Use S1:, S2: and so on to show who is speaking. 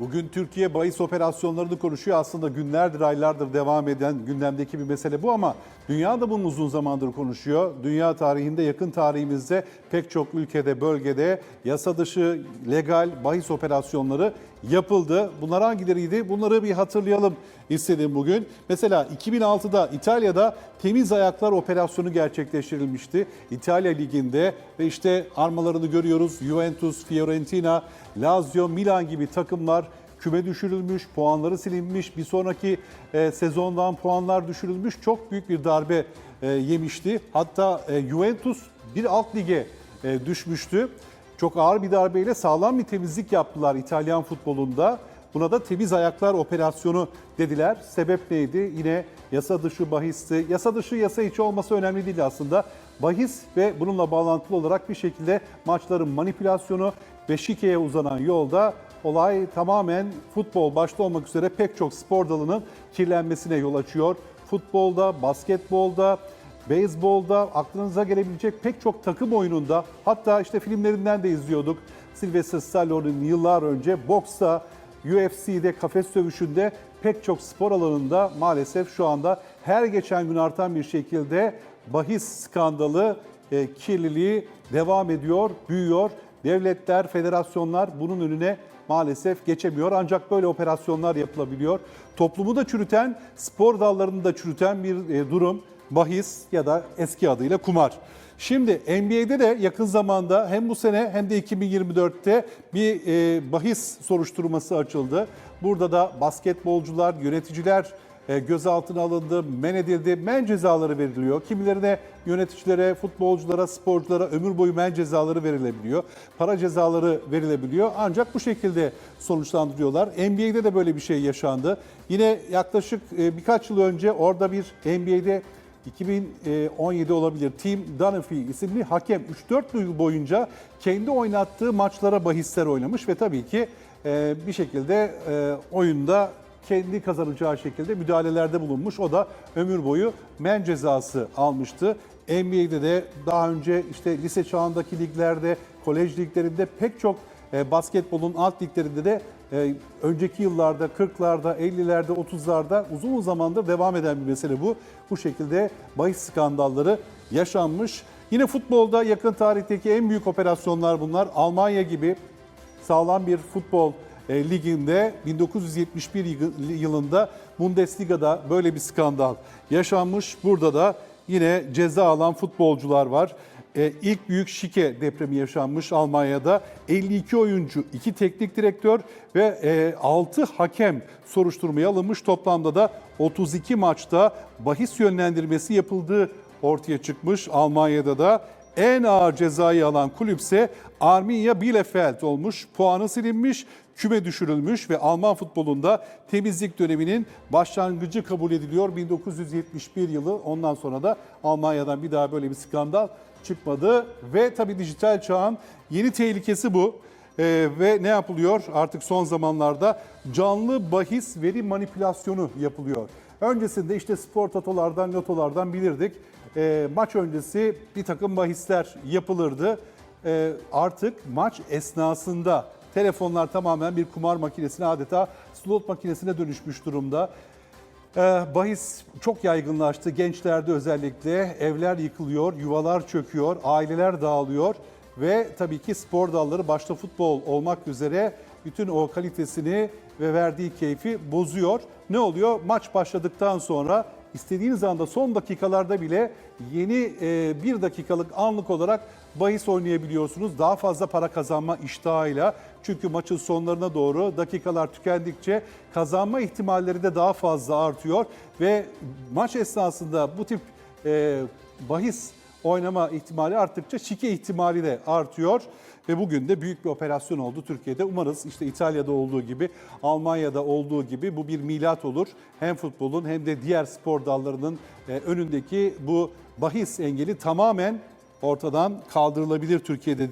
S1: Bugün Türkiye bahis operasyonlarını konuşuyor. Aslında günlerdir, aylardır devam eden gündemdeki bir mesele bu ama dünya da bunu uzun zamandır konuşuyor. Dünya tarihinde, yakın tarihimizde pek çok ülkede, bölgede yasa dışı legal bahis operasyonları yapıldı. Bunlar hangileriydi? Bunları bir hatırlayalım istedim bugün. Mesela 2006'da İtalya'da temiz ayaklar operasyonu gerçekleştirilmişti. İtalya Ligi'nde ve işte armalarını görüyoruz. Juventus, Fiorentina, Lazio, Milan gibi takımlar küme düşürülmüş, puanları silinmiş, bir sonraki e, sezondan puanlar düşürülmüş. Çok büyük bir darbe e, yemişti. Hatta e, Juventus bir alt lige e, düşmüştü. Çok ağır bir darbeyle sağlam bir temizlik yaptılar İtalyan futbolunda. Buna da temiz ayaklar operasyonu dediler. Sebep neydi? Yine yasa dışı bahisti. Yasa dışı yasa içi olması önemli değil aslında. Bahis ve bununla bağlantılı olarak bir şekilde maçların manipülasyonu şikeye uzanan yolda olay tamamen futbol başta olmak üzere pek çok spor dalının kirlenmesine yol açıyor. Futbolda, basketbolda, beyzbolda, aklınıza gelebilecek pek çok takım oyununda hatta işte filmlerinden de izliyorduk. Sylvester Stallone'un yıllar önce boksta, UFC'de, kafes dövüşünde pek çok spor alanında maalesef şu anda her geçen gün artan bir şekilde bahis skandalı, e, kirliliği devam ediyor, büyüyor. Devletler, federasyonlar bunun önüne maalesef geçemiyor. Ancak böyle operasyonlar yapılabiliyor. Toplumu da çürüten, spor dallarını da çürüten bir e, durum bahis ya da eski adıyla kumar. Şimdi NBA'de de yakın zamanda hem bu sene hem de 2024'te bir e, bahis soruşturması açıldı. Burada da basketbolcular, yöneticiler e, gözaltına alındı, men edildi, men cezaları veriliyor. Kimilerine yöneticilere, futbolculara, sporculara ömür boyu men cezaları verilebiliyor. Para cezaları verilebiliyor. Ancak bu şekilde sonuçlandırıyorlar. NBA'de de böyle bir şey yaşandı. Yine yaklaşık e, birkaç yıl önce orada bir NBA'de 2017 olabilir. Tim Dunphy isimli hakem 3-4 yıl boyunca kendi oynattığı maçlara bahisler oynamış ve tabii ki e, bir şekilde e, oyunda kendi kazanacağı şekilde müdahalelerde bulunmuş. O da ömür boyu men cezası almıştı. NBA'de de daha önce işte lise çağındaki liglerde, kolej liglerinde pek çok e, basketbolun alt liglerinde de e, önceki yıllarda 40'larda, 50'lerde, 30'larda uzun zamandır devam eden bir mesele bu. Bu şekilde bahis skandalları yaşanmış. Yine futbolda yakın tarihteki en büyük operasyonlar bunlar. Almanya gibi sağlam bir futbol e, liginde 1971 yı- yılında Bundesliga'da böyle bir skandal yaşanmış. Burada da yine ceza alan futbolcular var. E, ilk büyük şike depremi yaşanmış Almanya'da. 52 oyuncu, 2 teknik direktör ve e, 6 hakem soruşturmaya alınmış. Toplamda da 32 maçta bahis yönlendirmesi yapıldığı ortaya çıkmış Almanya'da da. En ağır cezayı alan kulüpse Arminia Bielefeld olmuş. Puanı silinmiş, küme düşürülmüş ve Alman futbolunda temizlik döneminin başlangıcı kabul ediliyor. 1971 yılı ondan sonra da Almanya'dan bir daha böyle bir skandal çıkmadı. Ve tabii dijital çağın yeni tehlikesi bu. Ee, ve ne yapılıyor? Artık son zamanlarda canlı bahis veri manipülasyonu yapılıyor. Öncesinde işte spor tatolardan, lotolardan bilirdik. Ee, maç öncesi bir takım bahisler yapılırdı. Ee, artık maç esnasında telefonlar tamamen bir kumar makinesine adeta slot makinesine dönüşmüş durumda. Ee, bahis çok yaygınlaştı. Gençlerde özellikle evler yıkılıyor, yuvalar çöküyor, aileler dağılıyor ve tabii ki spor dalları başta futbol olmak üzere bütün o kalitesini ve verdiği keyfi bozuyor. Ne oluyor? Maç başladıktan sonra istediğiniz anda son dakikalarda bile yeni e, bir dakikalık anlık olarak bahis oynayabiliyorsunuz. Daha fazla para kazanma iştahıyla. Çünkü maçın sonlarına doğru dakikalar tükendikçe kazanma ihtimalleri de daha fazla artıyor. Ve maç esnasında bu tip e, bahis oynama ihtimali arttıkça şike ihtimali de artıyor. Ve bugün de büyük bir operasyon oldu Türkiye'de. Umarız işte İtalya'da olduğu gibi, Almanya'da olduğu gibi bu bir milat olur. Hem futbolun hem de diğer spor dallarının e, önündeki bu bahis engeli tamamen ortadan kaldırılabilir Türkiye'de